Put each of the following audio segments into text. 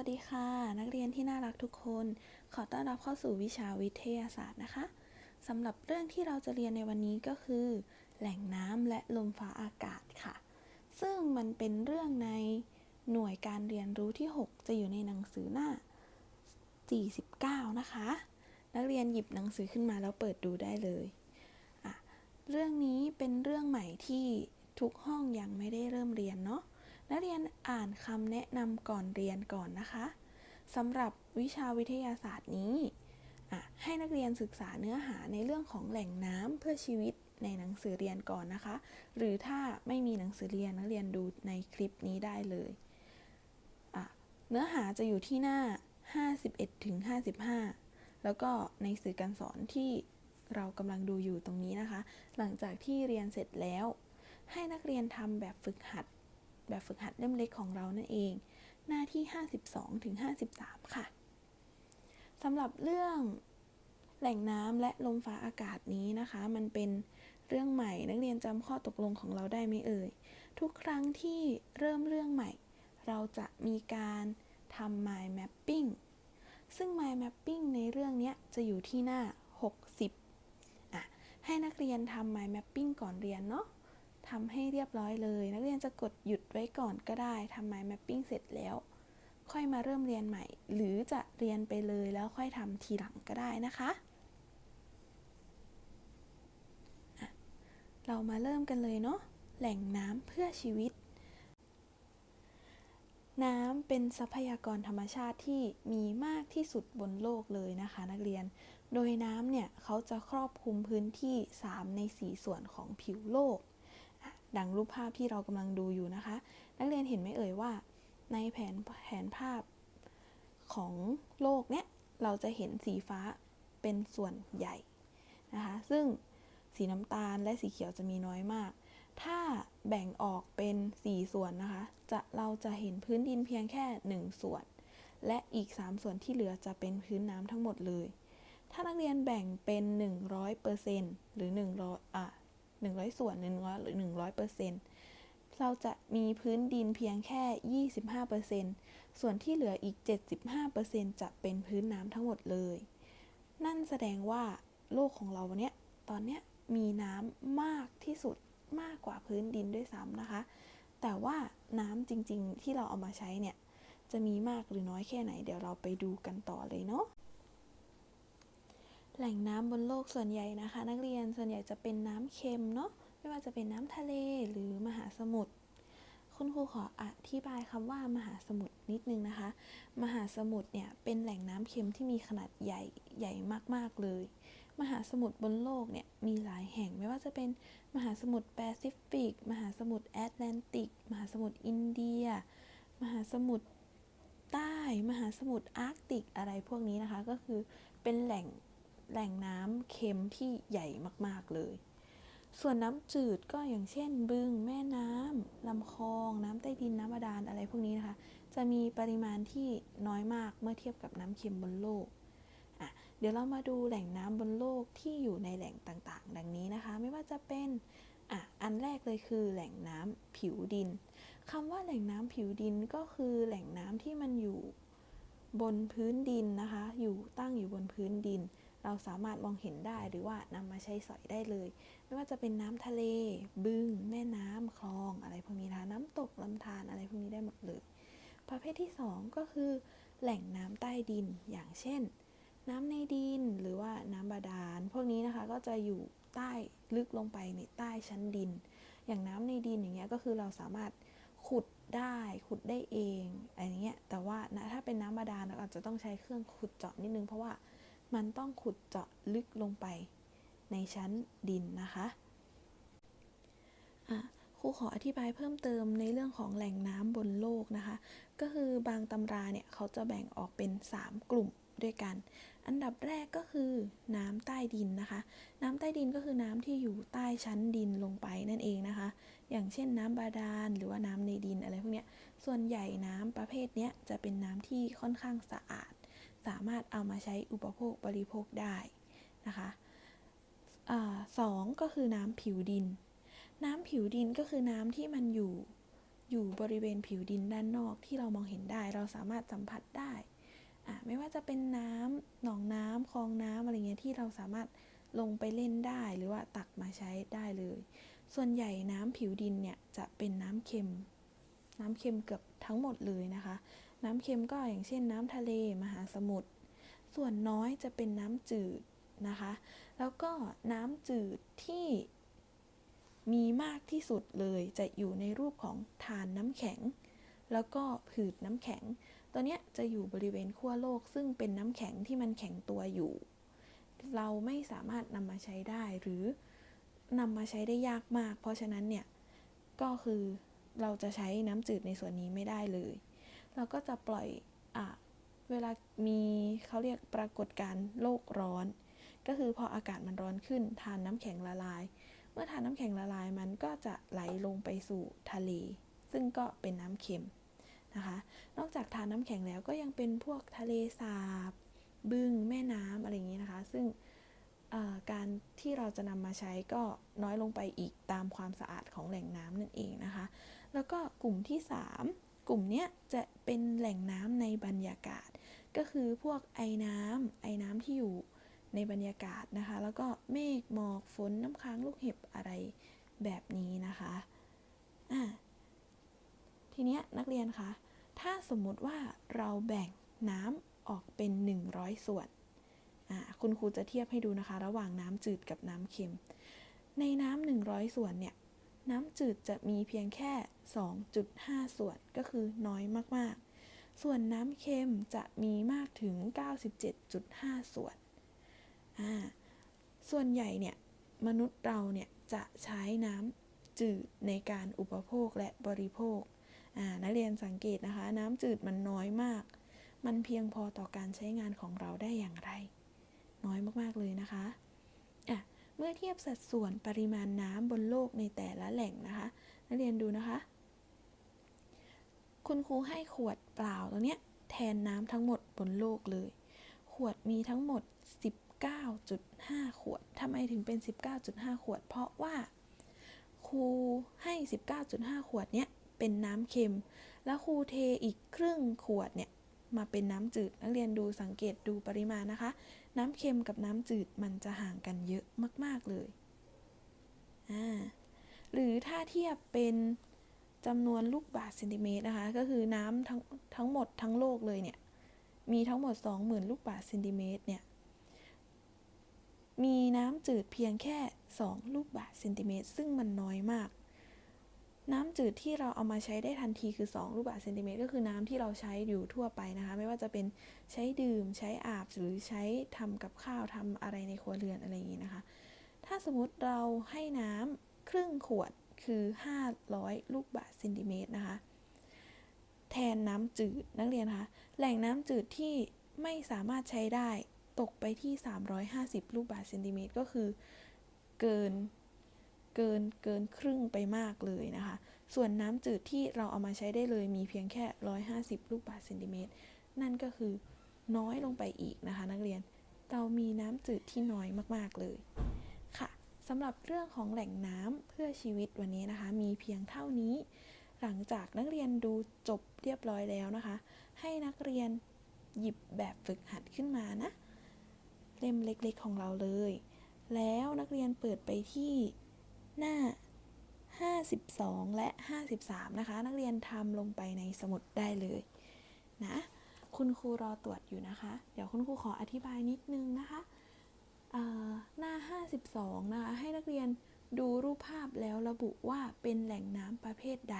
วัสดีค่ะ นักเรียนที่น่ารักทุกคน ขอต้อนรับเข้าสู่วิชาวิทยาศาสตร์นะคะสำหรับเรื่องที่เราจะเรียนในวันนี้ก็คือ แหล่งน้ำและลมฟ้าอากาศค่ะ ซึ่งมันเป็นเรื่องในหน่วยการเรียนรู้ที่ 6 จะอยู่ในหนังสือหน้า 49 นะคะ นักเรียนหยิบหนังสือขึ้นมาแล้วเปิดดูได้เลยอะเรื่องนี้เป็นเรื่องใหม่ที่ทุกห้องยังไม่ได้เริ่มเรียนเนาะ นักเรียนอ่านคำแนะนำก่อนเรียนก่อนนะคะสำหรับวิชาวิทยาศาสตร์นี้ ให้นักเรียนศึกษาเนื้อหาในเรื่องของแหล่งน้ำเพื่อชีวิตในหนังสือเรียนก่อนนะคะ หรือถ้าไม่มีหนังสือเรียนนักเรียนดูในคลิปนี้ได้เลยเนื้อหาจะอยู่ที่หน้า 51ถึง55 แล้วก็ในสื่อการสอนที่เรากำลังดูอยู่ตรงนี้นะคะ หลังจากที่เรียนเสร็จแล้ว ให้นักเรียนทำแบบฝึกหัด แบบฝึกหัดเล่มเล็กของเรานั่นเอง หน้าที่ 52ถึง53 ค่ะสำหรับเรื่องแหล่งน้ำและลมฟ้าอากาศนี้นะคะ มันเป็นเรื่องใหม่นักเรียนจำข้อตกลงของเราได้ไหมเอ่ย ทุกครั้งที่เริ่มเรื่องใหม่ เราจะมีการทำ mind mapping ซึ่ง mind mapping ในเรื่องนี้จะอยู่ที่หน้า 60อะให้นักเรียนทำ mind mapping ก่อนเรียนเนาะ ทำให้เรียบร้อยเลย นักเรียนจะกดหยุดไว้ก่อนก็ได้ทำ mind mapping เสร็จแล้ว ค่อยมาเริ่มเรียนใหม่ หรือจะเรียนไปเลยแล้วค่อยทำทีหลังก็ได้นะคะอะเรามาเริ่มกันเลยเนาะแหล่งน้ำเพื่อชีวิต น้ำเป็นทรัพยากรธรรมชาติที่มีมากที่สุดบนโลกเลยนะคะ นักเรียน โดยน้ำเนี่ยเขาจะครอบคลุมพื้นที่ 3 ใน 4 ส่วนของผิวโลก ดังรูปภาพที่เรากำลังดูอยู่นะคะ นักเรียนเห็นไหมเอ่ยว่า ในแผนแผนภาพของโลกเนี้ยเราจะเห็นสีฟ้าเป็นส่วนใหญ่นะคะซึ่งสีน้ำตาลและสีเขียวจะมีน้อยมาก ถ้าแบ่งออกเป็น 4 ส่วนนะคะ จะเราจะเห็นพื้นดินเพียงแค่ 1 ส่วน และอีก 3 ส่วนที่เหลือจะเป็นพื้นน้ำทั้งหมดเลย ถ้านักเรียนแบ่งเป็น 100%หรือ100อะ 100 ส่วน 100 หรือ 100เปอร์เซ็นต์เราจะมีพื้นดินเพียงแค่ 25เปอร์เซ็นต์ส่วนที่เหลืออีก 75เปอร์เซ็นต์จะเป็นพื้นน้ำทั้งหมดเลย นั่นแสดงว่าโลกของเราเนี้ยตอนเนี้ยมีน้ำมากที่สุดมากกว่าพื้นดินด้วยซ้ำนะคะ แต่ว่าน้ำจริงๆที่เราเอามาใช้เนี่ยจะมีมากหรือน้อยแค่ไหน เดี๋ยวเราไปดูกันต่อเลยเนาะ แหล่งน้ำบนโลกส่วนใหญ่นะคะ นักเรียนส่วนใหญ่จะเป็นน้ำเค็มเนาะไม่ว่าจะเป็นน้ำทะเลหรือมหาสมุทรคุณครูขออธิบายคำว่ามหาสมุทรนิดนึงนะคะ มหาสมุทรเนี่ยเป็นแหล่งน้ำเค็มที่มีขนาดใหญ่ใหญ่มากๆเลย มหาสมุทรบนโลกเนี่ยมีหลายแห่งไม่ว่าจะเป็นมหาสมุทรแปซิฟิก มหาสมุทรแอตแลนติก มหาสมุทรอินเดีย มหาสมุทรใต้ มหาสมุทรอาร์กติกอะไรพวกนี้นะคะ ก็คือเป็นแหล่ง แหล่งน้ำเค็มที่ใหญ่มากๆเลย ส่วนน้ำจืดก็อย่างเช่น บึง แม่น้ำลำคลอง น้ำใต้ดินน้ำบาดาลอะไรพวกนี้นะคะ จะมีปริมาณที่น้อยมากเมื่อเทียบกับน้ำเค็มบนโลกอะเดี๋ยวเรามาดูแหล่งน้ำบนโลกที่อยู่ในแหล่งต่างๆ ดังนี้นะคะ ไม่ว่าจะเป็นอะอันแรกเลยคือแหล่งน้ำผิวดินคำว่าแหล่งน้ำผิวดินก็คือแหล่งน้ำที่มันอยู่บนพื้นดินนะคะ อยู่ตั้งอยู่บนพื้นดิน เราสามารถมองเห็นได้หรือว่านำมาใช้สอยได้เลย ไม่ว่าจะเป็นน้ำทะเล บึง แม่น้ำคลอง อะไรพวกนี้นะคะน้ำตกลำธารอะไรพวกนี้ได้หมดเลย ประเภทที่สองก็คือ แหล่งน้ำใต้ดินอย่างเช่น น้ำในดินหรือว่าน้ำบาดาล พวกนี้นะคะก็จะอยู่ใต้ลึกลงไปในใต้ชั้นดิน อย่างน้ำในดินอย่างเงี้ยก็คือเราสามารถขุดได้ขุดได้เองอะไรเงี้ยแต่ว่านะถ้าเป็นน้ำบาดาลเราอาจจะต้องใช้เครื่องขุดเจาะนิดนึงเพราะว่า มันต้องขุดเจาะลึกลงไปในชั้นดินนะคะครูขออธิบายเพิ่มเติมในเรื่องของแหล่งน้ำบนโลกนะคะ ก็คือบางตำราเนี่ยเขาจะแบ่งออกเป็น 3 กลุ่มด้วยกัน อันดับแรกก็คือน้ำใต้ดินนะคะ น้ำใต้ดินก็คือน้ำที่อยู่ใต้ชั้นดินลงไปนั่นเองนะคะ อย่างเช่นน้ำบาดาลหรือว่าน้ำในดินอะไรพวกเนี้ย ส่วนใหญ่น้ำประเภทเนี้ยจะเป็นน้ำที่ค่อนข้างสะอาด สามารถเอามาใช้อุปโภคบริโภคได้นะคะอสองก็คือน้ำผิวดิน น้ำผิวดินก็คือน้ำที่มันอยู่อยู่บริเวณผิวดินด้านนอกที่เรามองเห็นได้ เราสามารถสัมผัสได้ไม่ว่าจะเป็นน้ำหนองน้ำคลองน้ำอะไรเงี้ยที่เราสามารถลงไปเล่นได้หรือว่าตักมาใช้ได้เลย ส่วนใหญ่น้ำผิวดินเนี่ยจะเป็นน้ำเค็ม น้ำเค็มเกือบทั้งหมดเลยนะคะ น้ำเค็มก็อย่างเช่นน้ำทะเลมหาสมุทร ส่วนน้อยจะเป็นน้ำจืดนะคะ แล้วก็น้ำจืดที่มีมากที่สุดเลยจะอยู่ในรูปของฐานน้ำแข็ง แล้วก็ผืดน้ำแข็ง ตัวเนี้ยจะอยู่บริเวณขั้วโลกซึ่งเป็นน้ำแข็งที่มันแข็งตัวอยู่ เราไม่สามารถนำมาใช้ได้หรือนำมาใช้ได้ยากมาก เพราะฉะนั้นเนี่ยก็คือ เราจะใช้น้ำจืดในส่วนนี้ไม่ได้เลย เราก็จะปล่อยอเวลามีเขาเรียกปรากฏการโลกร้อน ก็คือพออากาศมันร้อนขึ้นทานน้ำแข็งละลาย เมื่อทานน้ำแข็งละลายมันก็จะไหลลงไปสู่ทะเล ซึ่งก็เป็นน้ำเค็มนะคะ นอกจากทานน้ำแข็งแล้วก็ยังเป็นพวกทะเลสาบ บึงแม่น้ำอะไรอย่างนี้นะคะ ซึ่งการที่เราจะนำมาใช้ก็น้อยลงไปอีกตามความสะอาดของแหล่งน้ำนั่นเองนะคะ แล้วก็กลุ่มที่ 3 กลุ่มเนี้ยจะเป็นแหล่งน้ำในบรรยากาศ ก็คือพวกไอน้ำไอน้ำที่อยู่ในบรรยากาศนะคะ แล้วก็เมฆหมอกฝนน้ำค้างลูกเห็บอะไรแบบนี้นะคะอะทีเนี้ยนักเรียนคะถ้าสมมุติว่าเราแบ่งน้ำออกเป็น 100 ส่วนอะคุณครูจะเทียบให้ดูนะคะ ระหว่างน้ำจืดกับน้ำเค็ม ในน้ำ100 ส่วนเนี่ย น้ำจืดจะมีเพียงแค่ 2.5 ส่วนก็คือน้อยมากๆ ส่วนน้ำเค็มจะมีมากถึง 97.5 ส่วนอ่าส่วนใหญ่เนี่ยมนุษย์เราเนี่ยจะใช้น้ำจืดในการอุปโภคและบริโภคอ่านักเรียนสังเกตนะคะ น้ำจืดมันน้อยมาก มันเพียงพอต่อการใช้งานของเราได้อย่างไร น้อยมากๆเลยนะคะอะ เมื่อเทียบสัดส่วนปริมาณน้ำบนโลกในแต่ละแหล่งนะคะ นักเรียนดูนะคะ คุณครูให้ขวดเปล่าตัวเนี้ยแทนน้ำทั้งหมดบนโลกเลย ขวดมีทั้งหมด 19.5 ขวดทำไมถึงเป็น 19.5 ขวด เพราะว่าครูให้ 19.5 ขวดเนี้ยเป็นน้ำเค็ม แล้วครูเทอีกครึ่งขวดเนี่ย มาเป็นน้ำจืด นักเรียนดูสังเกตดูปริมาณนะคะ น้ำเค็มกับน้ำจืดมันจะห่างกันเยอะมาก ๆ เลยอ่าหรือถ้าเทียบเป็นจำนวนลูกบาศก์เซนติเมตรนะคะ ก็คือน้ำทั้งทั้งหมดทั้งโลกเลยเนี่ย มีทั้งหมด 20,000 ลูกบาศก์เซนติเมตรเนี่ย มีน้ำจืดเพียงแค่ 2 ลูกบาศก์เซนติเมตร ซึ่งมันน้อยมาก น้ำจืดที่เราเอามาใช้ได้ทันทีคือ 2 ลูกบาศก์เซนติเมตรก็คือน้ำที่เราใช้อยู่ทั่วไปนะคะ ไม่ว่าจะเป็นใช้ดื่ม ใช้อาบหรือใช้ทำกับข้าวทำอะไรในครัวเรือนอะไรอย่างนี้นะคะ ถ้าสมมติเราให้น้ำครึ่งขวดคือ 500 ลูกบาศก์เซนติเมตรนะคะ แทนน้ำจืดนักเรียนคะแหล่งน้ำจืดที่ไม่สามารถใช้ได้ตกไปที่ 350 ลูกบาศก์เซนติเมตรก็คือเกิน เกินเกินครึ่งไปมากเลยนะคะ ส่วนน้ำจืดที่เราเอามาใช้ได้เลยมีเพียงแค่ 150 ลูกบาศก์เซนติเมตร นั่นก็คือน้อยลงไปอีกนะคะ นักเรียน เรามีน้ำจืดที่น้อยมากๆเลยค่ะสำหรับเรื่องของแหล่งน้ำเพื่อชีวิตวันนี้นะคะ มีเพียงเท่านี้ หลังจากนักเรียนดูจบเรียบร้อยแล้วนะคะ ให้นักเรียนหยิบแบบฝึกหัดขึ้นมานะ เล่มเล็กๆของเราเลย แล้วนักเรียนเปิดไปที่ หน้า 52 และ 53 นะคะ นักเรียนทำลงไปในสมุดได้เลยนะคุณครูรอตรวจอยู่นะคะ เดี๋ยวคุณครูขออธิบายนิดนึงนะคะอ่าหน้า 52 นะคะ ให้นักเรียนดูรูปภาพแล้วระบุว่าเป็นแหล่งน้ำประเภทใด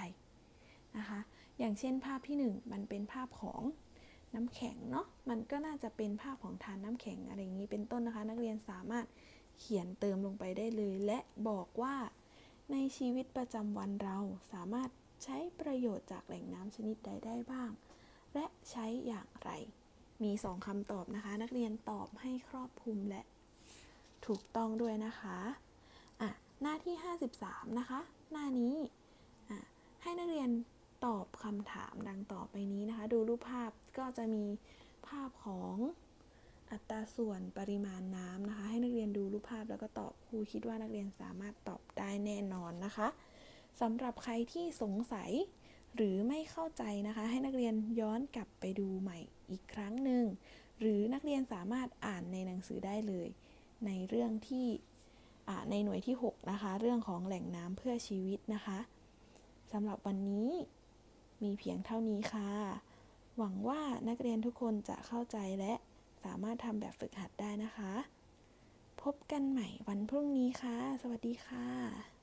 นะคะ อย่างเช่นภาพที่ 1 มันเป็นภาพของน้ำแข็งเนาะ มันก็น่าจะเป็นภาพของทานน้ำแข็งอะไรอย่างนี้เป็นต้นนะคะ นักเรียนสามารถ เขียนเติมลงไปได้เลย และบอกว่า ในชีวิตประจำวันเราสามารถใช้ประโยชน์จากแหล่งน้ำชนิดใดได้บ้าง และใช้อย่างไร มี2คำตอบนะคะ นักเรียนตอบให้ครอบคลุมและถูกต้องด้วยนะคะอะหน้าที่ 53 นะคะ หน้านี้อะให้นักเรียนตอบคำถามดังต่อไปนี้นะคะ ดูรูปภาพก็จะมีภาพของ อัตราส่วนปริมาณน้ำนะคะ ให้นักเรียนดูรูปภาพแล้วก็ตอบครูคิดว่านักเรียนสามารถตอบได้แน่นอนนะคะสำหรับใครที่สงสัยหรือไม่เข้าใจนะคะ ให้นักเรียนย้อนกลับไปดูใหม่อีกครั้งหนึ่งหรือนักเรียนสามารถอ่านในหนังสือได้เลย ในเรื่องที่ในหน่วยที่ 6 นะคะ เรื่องของแหล่งน้ำเพื่อชีวิตนะคะสำหรับวันนี้มีเพียงเท่านี้ค่ะ หวังว่านักเรียนทุกคนจะเข้าใจและ สามารถทำแบบฝึกหัดได้นะคะ พบกันใหม่วันพรุ่งนี้ค่ะ สวัสดีค่ะ